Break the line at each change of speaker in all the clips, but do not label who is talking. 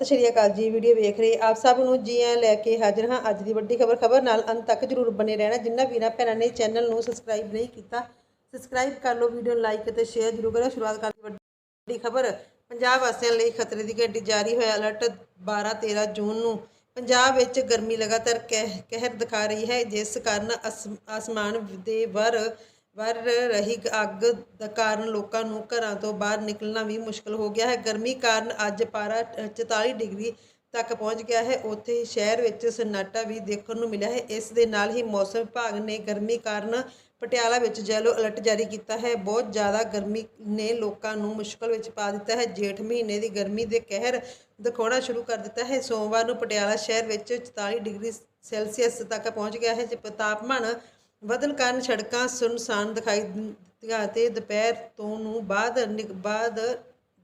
ਸਤਿ ਸ਼੍ਰੀ ਅਕਾਲ ਜੀ, ਵੀਡੀਓ ਵੇਖ ਰਹੇ ਆਪ ਸਭ ਨੂੰ ਜੀ ਆਇਆਂ ਲੈ ਕੇ ਹਾਜ਼ਰ ਹਾਂ ਅੱਜ ਦੀ ਵੱਡੀ ਖਬਰ। ਖਬਰ ਨਾਲ ਅੰਤ ਤੱਕ ਜਰੂਰ ਬਨੇ ਰਹਿਣਾ। ਜਿੰਨਾ ਵੀਰਾਂ, ਭੈਣਾਂ ਨੇ ਚੈਨਲ ਨੂੰ ਸਬਸਕ੍ਰਾਈਬ ਨਹੀਂ ਕੀਤਾ, ਸਬਸਕ੍ਰਾਈਬ ਕਰ ਲਓ, ਵੀਡੀਓ ਨੂੰ ਲਾਈਕ ਅਤੇ ਸ਼ੇਅਰ ਜਰੂਰ ਕਰੋ। ਸ਼ੁਰੂਆਤ ਕਰਦੇ ਹਾਂ ਵੱਡੀ ਖਬਰ। ਪੰਜਾਬ ਵਾਸੀਆਂ ਲਈ ਖਤਰੇ ਦੀ ਘੰਟੀ ਜਾਰੀ ਹੋਇਆ ਅਲਰਟ 12 13 ਜੂਨ ਨੂੰ। ਪੰਜਾਬ ਵਿੱਚ ਗਰਮੀ ਲਗਾਤਾਰ ਕਹਿ- ਕਹਿਰ ਦਿਖਾ ਰਹੀ ਹੈ। ਜਿਸ ਕਾਰਨ ਅਸ- ਆਸਮਾਨ ਦੇ ਵਰ ਵਰ ਰਹੀ ਅੱਗ ਦਾ ਕਾਰਨ ਲੋਕਾਂ ਨੂੰ ਘਰਾਂ ਤੋਂ ਬਾਹਰ ਨਿਕਲਣਾ ਵੀ ਮੁਸ਼ਕਲ ਹੋ ਗਿਆ ਹੈ। ਗਰਮੀ ਕਾਰਨ ਅੱਜ ਪਾਰਾ 44 ਡਿਗਰੀ ਤੱਕ ਪਹੁੰਚ ਗਿਆ ਹੈ। ਉੱਥੇ ਹੀ ਸ਼ਹਿਰ ਵਿੱਚ ਸਨਾਟਾ ਵੀ ਦੇਖਣ ਨੂੰ ਮਿਲਿਆ ਹੈ। ਇਸ ਦੇ ਨਾਲ ਹੀ ਮੌਸਮ ਵਿਭਾਗ ਨੇ ਗਰਮੀ ਕਾਰਨ ਪਟਿਆਲਾ ਵਿੱਚ ਜੈਲੋ ਅਲਰਟ ਜਾਰੀ ਕੀਤਾ ਹੈ। ਬਹੁਤ ਜ਼ਿਆਦਾ ਗਰਮੀ ਨੇ ਲੋਕਾਂ ਨੂੰ ਮੁਸ਼ਕਲ ਵਿੱਚ ਪਾ ਦਿੱਤਾ ਹੈ। ਜੇਠ ਮਹੀਨੇ ਦੀ ਗਰਮੀ ਦੇ ਕਹਿਰ ਦਿਖਾਉਣਾ ਸ਼ੁਰੂ ਕਰ ਦਿੱਤਾ ਹੈ। ਸੋਮਵਾਰ ਨੂੰ ਪਟਿਆਲਾ ਸ਼ਹਿਰ ਵਿੱਚ 44 ਡਿਗਰੀ ਸੈਲਸੀਅਸ ਤੱਕ ਪਹੁੰਚ ਗਿਆ ਹੈ। ਜੇ ਤਾਪਮਾਨ ਵਧਣ ਕਾਰਨ ਸੜਕਾਂ ਸੁਨਸਾਨ ਦਿਖਾਈ ਦਿੱਤੀਆਂ ਅਤੇ ਦੁਪਹਿਰ ਤੋਂ ਨੂੰ ਬਾਅਦ ਨਿਕ- ਬਾਅਦ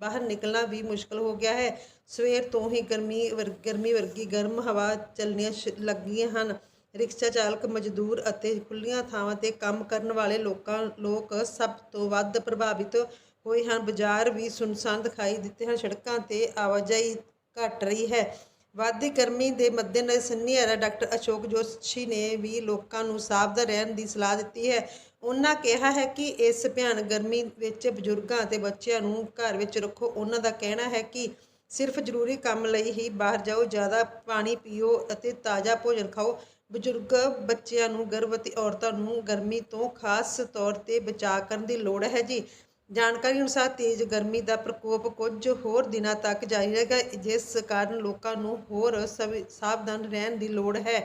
ਬਾਹਰ ਨਿਕਲਣਾ ਵੀ ਮੁਸ਼ਕਲ ਹੋ ਗਿਆ ਹੈ। ਸਵੇਰ ਤੋਂ ਹੀ ਗਰਮੀ ਵਰ- ਗਰਮੀ ਵਰਗੀ ਗਰਮ ਹਵਾ ਚੱਲਣੀਆਂ ਸ਼- ਲੱਗੀਆਂ ਹਨ। ਰਿਕਸ਼ਾ ਚਾਲਕ, ਮਜ਼ਦੂਰ ਅਤੇ ਖੁੱਲੀਆਂ ਥਾਵਾਂ ਤੇ ਕੰਮ ਕਰਨ ਵਾਲੇ ਲੋਕਾਂ, ਲੋਕ ਸਭ ਤੋਂ ਵੱਧ ਪ੍ਰਭਾਵਿਤ ਹੋਏ ਹਨ। ਬਾਜ਼ਾਰ ਵੀ ਸੁੰਨਸਾਨ ਦਿਖਾਈ ਦਿੱਤੇ ਹਨ। ਸੜਕਾਂ ਤੇ ਆਵਾਜਾਈ ਘਟ ਰਹੀ ਹੈ। ਵੱਧਦੀ ਗਰਮੀ ਦੇ ਮੱਦੇਨਜ਼ਰ ਸੰਨੀਆਰਾ ਡਾਕਟਰ ਅਸ਼ੋਕ ਜੋਸ਼ੀ ਨੇ ਵੀ ਲੋਕਾਂ ਨੂੰ ਸਾਵਧਾਨ ਰਹਿਣ ਦੀ ਸਲਾਹ ਦਿੱਤੀ ਹੈ। ਉਹਨਾਂ ਕਿਹਾ ਹੈ ਕਿ ਇਸ ਭਿਆਨ ਗਰਮੀ ਵਿੱਚ ਬਜ਼ੁਰਗਾਂ ਅਤੇ ਬੱਚਿਆਂ ਨੂੰ ਘਰ ਵਿੱਚ ਰੱਖੋ। ਉਹਨਾਂ ਦਾ ਕਹਿਣਾ ਹੈ ਕਿ ਸਿਰਫ ਜ਼ਰੂਰੀ ਕੰਮ ਲਈ ਹੀ ਬਾਹਰ ਜਾਓ, ਜ਼ਿਆਦਾ ਪਾਣੀ ਪੀਓ ਅਤੇ ਤਾਜ਼ਾ ਭੋਜਨ ਖਾਓ। ਬਜ਼ੁਰਗ ਬੱਚਿਆਂ ਨੂੰ ਗਰਭਵਤੀ ਔਰਤਾਂ ਨੂੰ ਗਰਮੀ ਤੋਂ ਖਾਸ ਤੌਰ ਤੇ ਬਚਾਅ ਕਰਨ ਦੀ ਲੋੜ ਹੈ ਜੀ। ਜਾਣਕਾਰੀ ਅਨੁਸਾਰ ਤੇਜ਼ ਗਰਮੀ ਦਾ ਪ੍ਰਕੋਪ ਕੁਝ ਹੋਰ ਦਿਨਾਂ ਤੱਕ ਜਾਰੀ ਰਹੇਗਾ ਜਿਸ ਕਾਰਨ ਲੋਕਾਂ ਨੂੰ ਹੋਰ ਸਵ- ਸਾਵਧਾਨ ਰਹਿਣ ਦੀ ਲੋੜ ਹੈ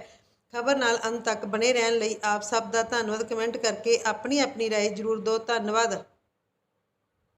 ਖਬਰ ਨਾਲ ਅੰਤ ਤੱਕ ਬਣੇ ਰਹਿਣ ਲਈ ਆਪ ਸਭ ਦਾ ਧੰਨਵਾਦ ਕਮੈਂਟ ਕਰਕੇ ਆਪਣੀ ਆਪਣੀ رائے ਜ਼ਰੂਰ ਦਿਓ ਧੰਨਵਾਦ